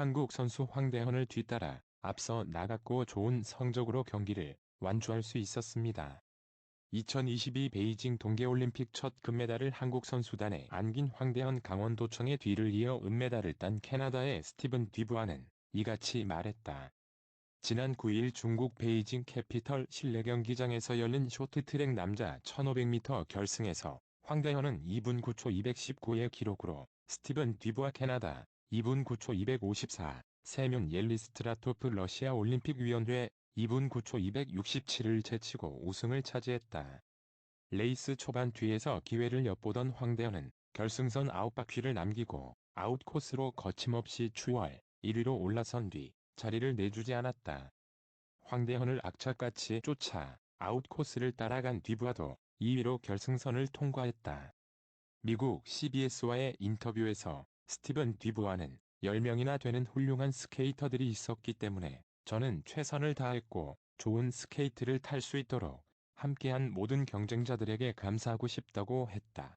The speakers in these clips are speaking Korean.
한국 선수 황대헌을 뒤따라 앞서 나갔고 좋은 성적으로 경기를 완주할 수 있었습니다. 2022 베이징 동계올림픽 첫 금메달을 한국 선수단에 안긴 황대헌 강원도청의 뒤를 이어 은메달을 딴 캐나다의 스티븐 디브아는 이같이 말했다. 지난 9일 중국 베이징 캐피털 실내 경기장에서 열린 쇼트트랙 남자 1500m 결승에서 황대현은 2분 9초 219의 기록으로 스티븐 디브아 캐나다 2분 9초 254, 세면 옐리스트라토프 러시아 올림픽위원회 2분 9초 267을 제치고 우승을 차지했다. 레이스 초반 뒤에서 기회를 엿보던 황대현은 결승선 9바퀴를 남기고 아웃코스로 거침없이 추월 1위로 올라선 뒤 자리를 내주지 않았다. 황대현을 악착같이 쫓아 아웃코스를 따라간 디브아도 2위로 결승선을 통과했다. 미국 CBS와의 인터뷰에서 스티븐 디브아는 10명이나 되는 훌륭한 스케이터들이 있었기 때문에 저는 최선을 다했고 좋은 스케이트를 탈 수 있도록 함께한 모든 경쟁자들에게 감사하고 싶다고 했다.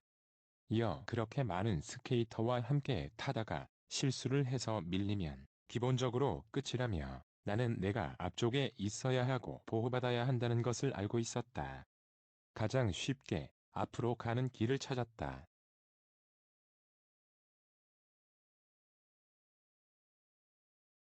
이어 그렇게 많은 스케이터와 함께 타다가 실수를 해서 밀리면 기본적으로 끝이라며 나는 내가 앞쪽에 있어야 하고 보호받아야 한다는 것을 알고 있었다. 가장 쉽게 앞으로 가는 길을 찾았다.